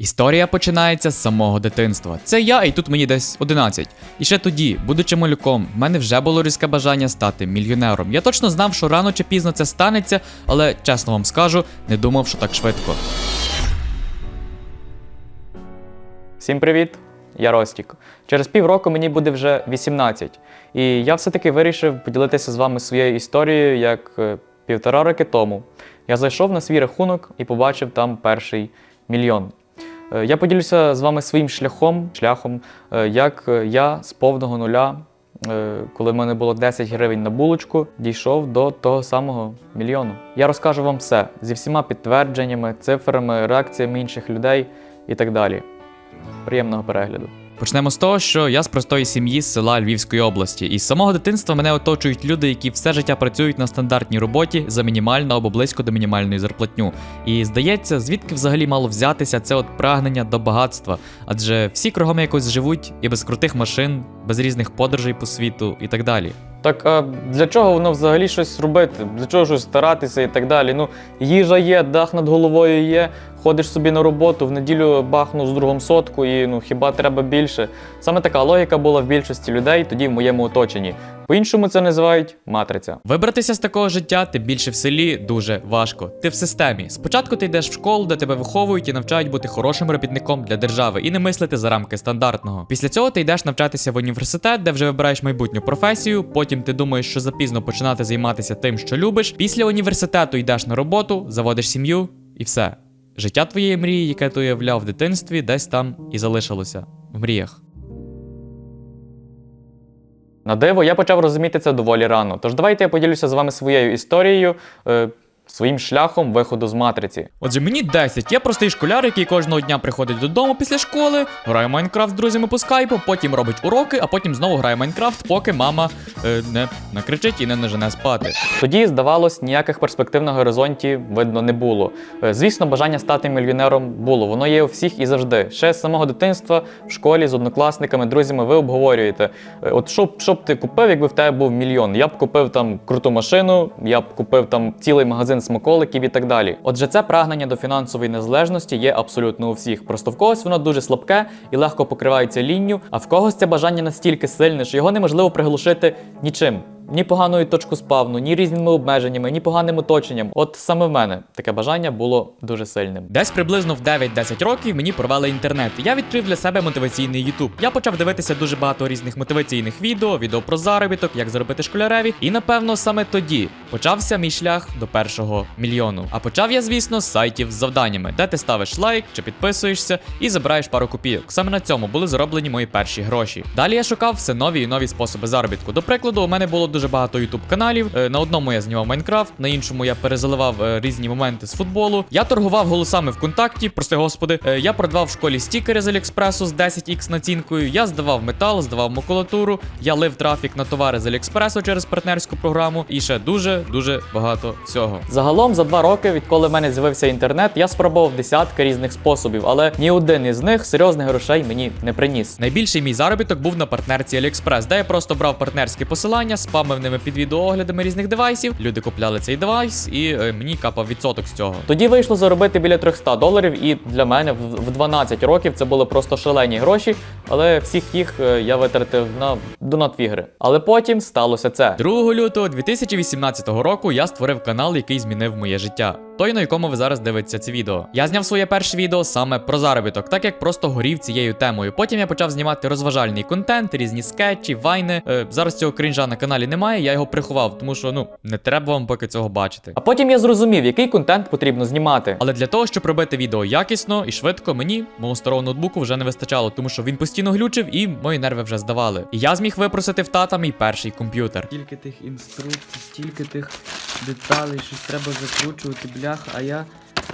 Історія починається з самого дитинства. Це я, і тут мені десь 11. І ще тоді, будучи малюком, в мене вже було різке бажання стати мільйонером. Я точно знав, що рано чи пізно це станеться, але чесно вам скажу, не думав, що так швидко. Всім привіт! Я Ростік. Через півроку мені буде вже 18. І я все-таки вирішив поділитися з вами своєю історією, як е, півтора роки тому. Я зайшов на свій рахунок і побачив там перший мільйон. Е, Я поділюся з вами своїм шляхом, шляхом, е, як е, я з повного нуля, коли в мене було 10 гривень на булочку, дійшов до того самого мільйону. Я розкажу вам все зі всіма підтвердженнями, цифрами, реакціями інших людей і так далі. Приємного перегляду. Почнемо з того, що я з простої сім'ї з села Львівської області, і з самого дитинства мене оточують люди, які все життя працюють на стандартній роботі за мінімальну або близько до мінімальної зарплатню. І здається, звідки взагалі мало взятися це от прагнення до багатства, адже всі кругом якось живуть і без крутих машин, без різних подорожей по світу і так далі. Так а для чого воно взагалі щось робити? Для чого щось старатися і так далі? Ну, їжа є, дах над головою є, ходиш собі на роботу, в неділю бахнув з другом сотку і ну хіба треба більше? Саме така логіка була в більшості людей тоді в моєму оточенні. По-іншому це називають матриця. Вибратися з такого життя, тим більше в селі, дуже важко. Ти в системі. Спочатку ти йдеш в школу, де тебе виховують і навчають бути хорошим робітником для держави і не мислити за рамки стандартного. Після цього ти йдеш навчатися в університет, де вже вибираєш майбутню професію. Потім ти думаєш, що запізно починати займатися тим, що любиш. Після університету йдеш на роботу, заводиш сім'ю і все. Життя твоєї мрії, яке ти уявляв в дитинстві, десь там і залишилося в мріях. На диво, я почав розуміти це доволі рано. Тож давайте я поділюся з вами своєю історією, е, своїм шляхом виходу з матриці. Отже, мені 10. Я простий школяр, який кожного дня приходить додому після школи, грає Майнкрафт з друзями по скайпу, потім робить уроки, а потім знову грає Майнкрафт, поки мама е, не накричить і не нажене спати. Тоді, здавалось, ніяких перспектив на горизонті видно не було. Е, Звісно, бажання стати мільйонером було. Воно є у всіх і завжди. Ще з самого дитинства в школі з однокласниками, друзями ви обговорюєте. е, От що, б- що б ти купив, якби в тебе був мільйон? Я б купив там круту машину, я б купив там цілий магазин смаколиків і так далі. Отже, це прагнення до фінансової незалежності є абсолютно у всіх. Просто в когось воно дуже слабке і легко покривається лінню, а в когось це бажання настільки сильне, що його неможливо приглушити нічим. Ні поганою точку спавну, ні різними обмеженнями, ні поганим оточенням. От саме в мене таке бажання було дуже сильним. Десь приблизно в 9-10 років мені провели інтернет. Я відкрив для себе мотиваційний YouTube. Я почав дивитися дуже багато різних мотиваційних відео, відео про заробіток, як заробити школяреві. І напевно саме тоді почався мій шлях до першого мільйону. А почав я, звісно, з сайтів з завданнями, де ти ставиш лайк чи підписуєшся і забираєш пару копійок. Саме на цьому були зароблені мої перші гроші. Далі я шукав все нові і нові способи заробітку. До прикладу, у мене було дуже багато YouTube каналів. Е, На одному я знімав Майнкрафт, на іншому я перезаливав е, різні моменти з футболу. Я торгував голосами ВКонтакті, прости господи. Е, Я продавав в школі стікери з Аліекспресу з 10х націнкою. Я здавав метал, здавав макулатуру. Я лив трафік на товари з Аліекспресу через партнерську програму. І ще дуже дуже багато всього. Загалом за два роки, відколи в мене з'явився інтернет, я спробував десятки різних способів, але ні один із них серйозних грошей мені не приніс. Найбільший мій заробіток був на партнерці AliExpress, де я просто брав партнерські посилання, спамив ними під відеооглядами різних девайсів. Люди купляли цей девайс, і е, мені капав відсоток з цього. Тоді вийшло заробити біля 300 доларів, і для мене в в 12 років це були просто шалені гроші, але всіх їх е, я витратив на донат в ігри. Але потім сталося це. 2 лютого 2018 року я створив канал, який змінив моє життя. Той, на якому ви зараз дивитеся це відео. Я зняв своє перше відео саме про заробіток, так як просто горів цією темою. Потім я почав знімати розважальний контент, різні скетчі, вайни. Е, зараз цього крінжа на каналі немає, я його приховав, тому що ну не треба вам поки цього бачити. А потім я зрозумів, який контент потрібно знімати. Але для того, щоб робити відео якісно і швидко, мені мого старого ноутбуку вже не вистачало, тому що він постійно глючив і мої нерви вже здавали. І я зміг випросити в тата мій перший комп'ютер. Стільки тих інструкцій, стільки тих деталей, щось треба закручувати, блях, а я.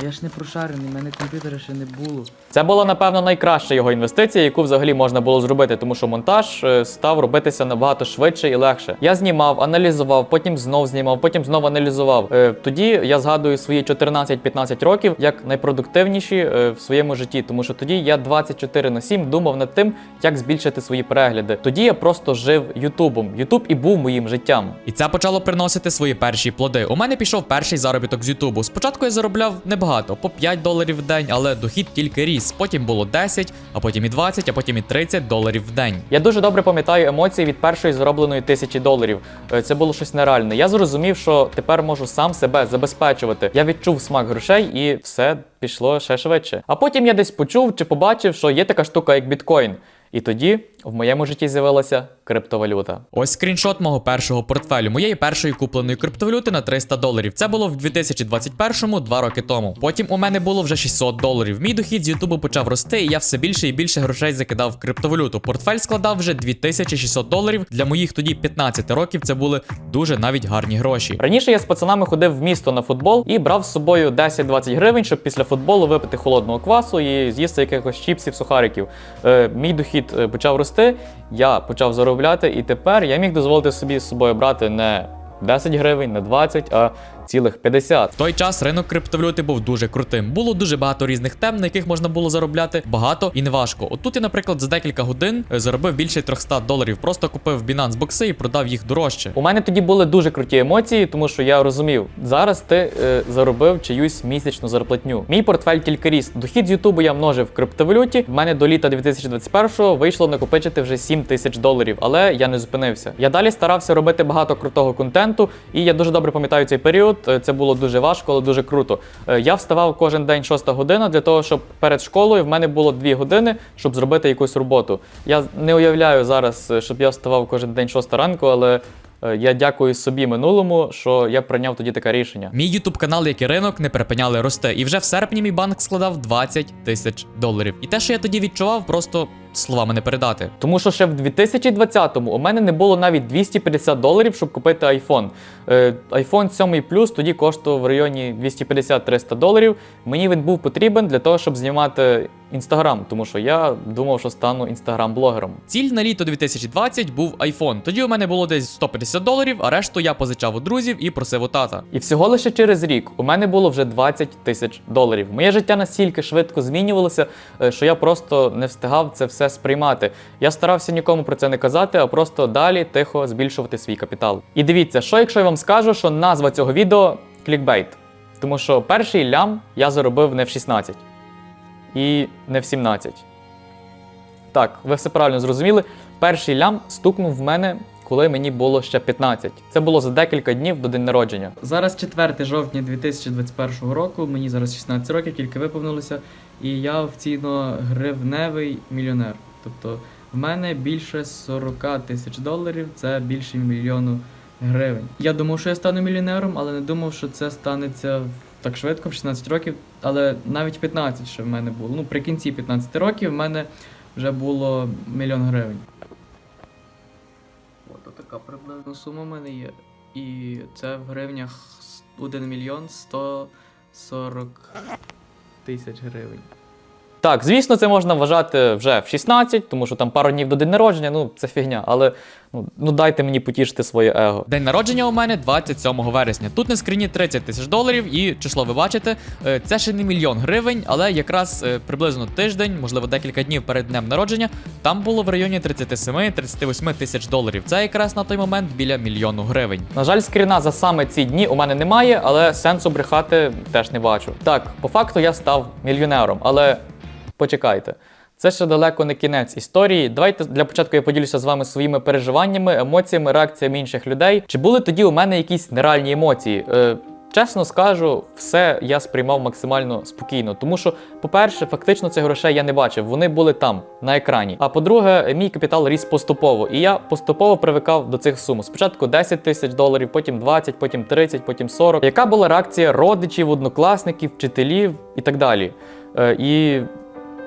А я ж не прошарений, в мене комп'ютера ще не було. Це була, напевно, найкраща його інвестиція, яку взагалі можна було зробити, тому що монтаж е, став робитися набагато швидше і легше. Я знімав, аналізував, потім знов знімав, потім знов аналізував. Е, Тоді я згадую свої 14-15 років як найпродуктивніші е, в своєму житті, тому що тоді я 24 на 7 думав над тим, як збільшити свої перегляди. Тоді я просто жив Ютубом. Ютуб і був моїм життям. І це почало приносити свої перші плоди. У мене пішов перший заробіток з Ютубу. Спочатку я заробляв небагато. Небагато, по 5 доларів в день, але дохід тільки ріс. Потім було 10, а потім і 20, а потім і 30 доларів в день. Я дуже добре пам'ятаю емоції від першої заробленої тисячі доларів. Е, Це було щось нереальне. Я зрозумів, що тепер можу сам себе забезпечувати. Я відчув смак грошей і все пішло ще швидше. А потім я десь почув чи побачив, що є така штука, як біткоін. І тоді в моєму житті з'явилася криптовалюта. Ось скріншот мого першого портфелю, моєї першої купленої криптовалюти на 300 доларів. Це було в 2021-му, два роки тому. Потім у мене було вже 600 доларів. Мій дохід з Ютубу почав рости, і я все більше і більше грошей закидав в криптовалюту. Портфель складав вже 2600 доларів. Для моїх тоді 15 років це були дуже навіть гарні гроші. Раніше я з пацанами ходив в місто на футбол і брав з собою 10-20 гривень, щоб після футболу випити холодного квасу і з'їсти якихось чіпсів, сухариків. Е, мій дохід е, почав рости, я почав заробляти, і тепер я міг дозволити собі з собою брати не 10 гривень, не 20, а цілих 50. В той час ринок криптовалюти був дуже крутим. Було дуже багато різних тем, на яких можна було заробляти багато і неважко. От тут я, наприклад, за декілька годин е, заробив більше 300 доларів. Просто купив Binance бокси і продав їх дорожче. У мене тоді були дуже круті емоції, тому що я розумів, зараз ти е, заробив чиюсь місячну зарплатню. Мій портфель тільки ріс. Дохід з Ютубу я множив в криптовалюті. В мене до літа 2021-го вийшло накопичити вже 7 тисяч доларів, але я не зупинився. Я далі старався робити багато крутого контенту, і я дуже добре пам'ятаю цей період. Е, Це було дуже важко, але дуже круто. Е, Я вставав кожен день 6 година для того, щоб перед школою в мене було 2 години, щоб зробити якусь роботу. Я не уявляю зараз, е, щоб я вставав кожен день 6 ранку, але Е, Я дякую собі минулому, що я прийняв тоді таке рішення. Мій ютуб канал, як і ринок, не припиняли рости. І вже в серпні мій банк складав 20 тисяч доларів. І те, що я тоді відчував, просто словами не передати. Тому що ще в 2020-му у мене не було навіть 250 доларів, щоб купити iPhone. Е, iPhone 7 Plus тоді коштував в районі 250-300 доларів. Мені він був потрібен для того, щоб знімати Instagram, тому що я думав, що стану інстаграм-блогером. Ціль на літо 2020 був iPhone. Тоді у мене було десь 150 доларів, а решту я позичав у друзів і просив у тата. І всього лише через рік у мене було вже 20 тисяч доларів. Моє життя настільки швидко змінювалося, е, що я просто не встигав це все сприймати. Я старався нікому про це не казати, а просто далі тихо збільшувати свій капітал. І дивіться, що якщо я вам скажу, що назва цього відео клікбейт. Тому що перший лям я заробив не в 16 і не в 17. Так, ви все правильно зрозуміли. Перший лям стукнув в мене, коли мені було ще 15. Це було за декілька днів до день народження. Зараз 4 жовтня 2021 року, мені зараз 16 років, тільки виповнилося, і я офіційно гривневий мільйонер. Тобто в мене більше 40 тисяч доларів, це більше мільйону гривень. Я думав, що я стану мільйонером, але не думав, що це станеться так швидко, в 16 років, але навіть 15 ще в мене було. Ну, при кінці 15 років в мене вже було мільйон гривень. От така приблизно сума в мене є. І це в гривнях 1 мільйон 140 тисяч гривень. Так, звісно, це можна вважати вже в 16, тому що там пару днів до день народження, ну це фігня. Але ну, ну дайте мені потішити своє его. День народження у мене 27 вересня. Тут на скрині 30 тисяч доларів, і число ви бачите, е, це ще не мільйон гривень, але якраз е, приблизно тиждень, можливо, декілька днів перед днем народження, там було в районі 37-38 тисяч доларів. Це якраз на той момент біля мільйону гривень. На жаль, скріна за саме ці дні у мене немає, але сенсу брехати теж не бачу. Так, по факту я став мільйонером, але почекайте. Це ще далеко не кінець історії. Давайте для початку я поділюся з вами своїми переживаннями, емоціями, реакціями інших людей. Чи були тоді у мене якісь нереальні емоції? Е, чесно скажу, все я сприймав максимально спокійно. Тому що, по-перше, фактично цих грошей я не бачив. Вони були там, на екрані. А по-друге, мій капітал ріс поступово. І я поступово привикав до цих сум. Спочатку 10 тисяч доларів, потім 20, потім 30, потім 40. Яка була реакція родичів, однокласників, вчителів і так далі? Е, і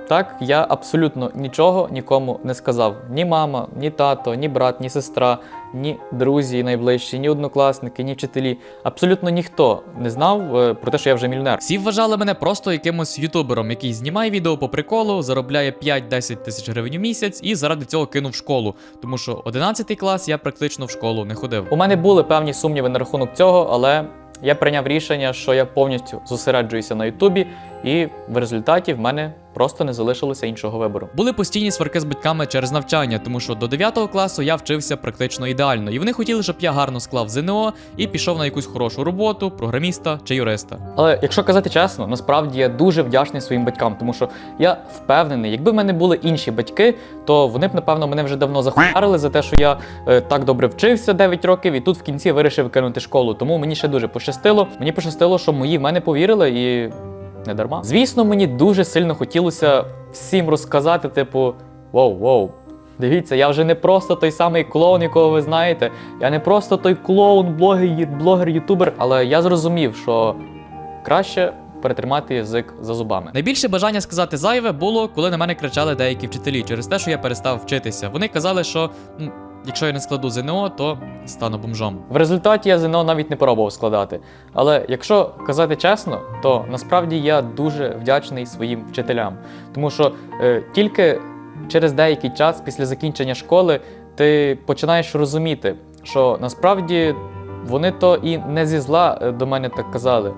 так, я абсолютно нічого нікому не сказав. Ні мама, ні тато, ні брат, ні сестра, ні друзі найближчі, ні однокласники, ні вчителі. Абсолютно ніхто не знав е, про те, що я вже мільйонер. Всі вважали мене просто якимось ютубером, який знімає відео по приколу, заробляє 5-10 тисяч гривень у місяць і заради цього кинув школу. Тому що 11 клас я практично в школу не ходив. У мене були певні сумніви на рахунок цього, але я прийняв рішення, що я повністю зосереджуюся на Ютубі, і в результаті в мене просто не залишилося іншого вибору. Були постійні сварки з батьками через навчання, тому що до 9 класу я вчився практично ідеально. і вони хотіли, щоб я гарно склав ЗНО і пішов на якусь хорошу роботу, програміста чи юриста. Але якщо казати чесно, насправді я дуже вдячний своїм батькам, тому що я впевнений, якби в мене були інші батьки, то вони б напевно мене вже давно захуярили за те, що я е, так добре вчився 9 років, і тут в кінці вирішив кинути школу. Тому мені ще дуже пощастило. Мені пощастило, що мої в мене повірили і не дарма. Звісно, мені дуже сильно хотілося всім розказати, типу, воу, воу. Дивіться, я вже не просто той самий клоун, якого ви знаєте. Я не просто той клоун, блогер, блогер, ютубер, але я зрозумів, що краще перетримати язик за зубами. Найбільше бажання сказати зайве було, коли на мене кричали деякі вчителі через те, що я перестав вчитися. Вони казали, що якщо я не складу ЗНО, то стану бомжом. В результаті я ЗНО навіть не пробував складати. Але якщо казати чесно, то насправді я дуже вдячний своїм вчителям. Тому що е, тільки через деякий час після закінчення школи ти починаєш розуміти, що насправді вони то і не зі зла е, до мене так казали.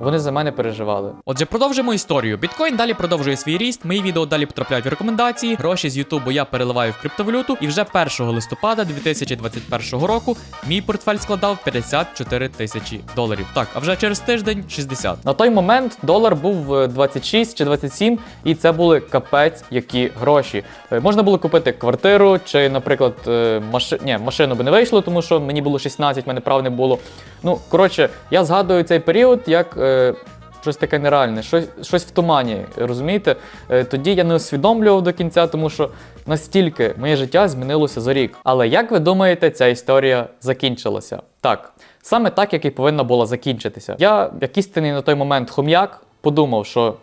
Вони за мене переживали. Отже, продовжимо історію. Біткоін далі продовжує свій ріст. Мої відео далі потрапляють в рекомендації. Гроші з Ютубу я переливаю в криптовалюту. І вже 1 листопада 2021 року мій портфель складав 54 тисячі доларів. Так, а вже через тиждень 60. На той момент долар був е, 26 чи 27, і це були капець які гроші. Е, Можна було купити квартиру чи, наприклад, е, маши... Ні, машину би не вийшло, тому що мені було 16, мене прав не було. Ну, коротше, я згадую цей період як. Е, Щось таке нереальне, щось, щось в тумані, розумієте? Е, Тоді я не усвідомлював до кінця, тому що настільки моє життя змінилося за рік. Але як ви думаєте, ця історія закінчилася? Так, саме так, як і повинна була закінчитися. Я, як істинний на той момент хом'як, подумав, що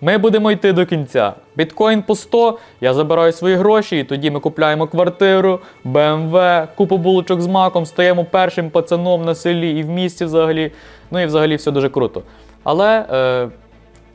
ми будемо йти до кінця. Біткоін по 100, я забираю свої гроші, і тоді ми купляємо квартиру, БМВ, купу булочок з маком, стаємо першим пацаном на селі і в місті взагалі. Ну і взагалі все дуже круто. Але, е,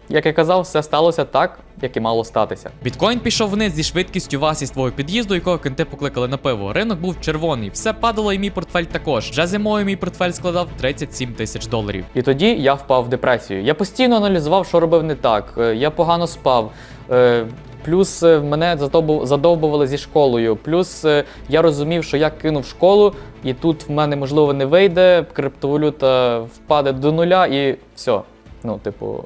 як я казав, все сталося так, як і мало статися. Біткоін пішов вниз зі швидкістю вас із твого під'їзду, якого кенти покликали на пиво. Ринок був червоний, все падало, і мій портфель також. Вже зимою мій портфель складав 37 тисяч доларів. І тоді я впав в депресію. Я постійно аналізував, що робив не так. Е, Я погано спав. Плюс е, мене задовбу- задовбували зі школою. Плюс е, я розумів, що я кинув школу, і тут в мене можливо не вийде, криптовалюта впаде до нуля і все. Ну, типу.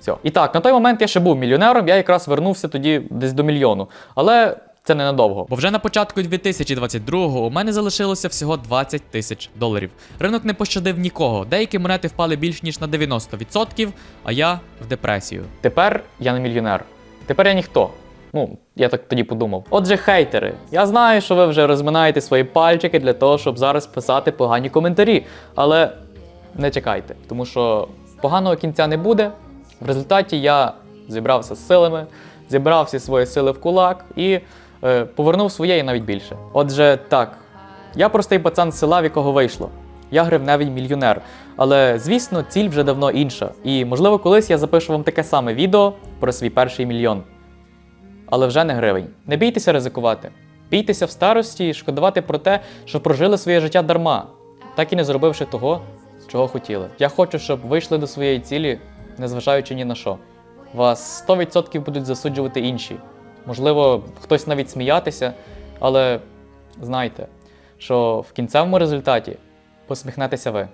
Все. І так, на той момент я ще був мільйонером, я якраз вернувся тоді десь до мільйону. Але це ненадовго. Бо вже на початку 2022-го у мене залишилося всього 20 тисяч доларів. Ринок не пощадив нікого. Деякі монети впали більш ніж на 90%, а я в депресію. Тепер я не мільйонер. Тепер я ніхто. Ну, я так тоді подумав. Отже, хейтери, я знаю, що ви вже розминаєте свої пальчики для того, щоб зараз писати погані коментарі. Але не чекайте, тому що поганого кінця не буде. В результаті я зібрався з силами, зібрав всі свої сили в кулак і е, повернув своє і навіть більше. Отже, так, я простий пацан з села, в якого вийшло. Я гривневий мільйонер. Але звісно, ціль вже давно інша. І можливо, колись я запишу вам таке саме відео про свій перший мільйон. Але вже не гривень. Не бійтеся ризикувати. Бійтеся в старості і шкодувати про те, що прожили своє життя дарма, так і не зробивши того, чого хотіли. Я хочу, щоб вийшли до своєї цілі, незважаючи ні на що. Вас 100% будуть засуджувати інші. Можливо, хтось навіть сміятися, але знайте, що в кінцевому результаті посміхнетеся ви.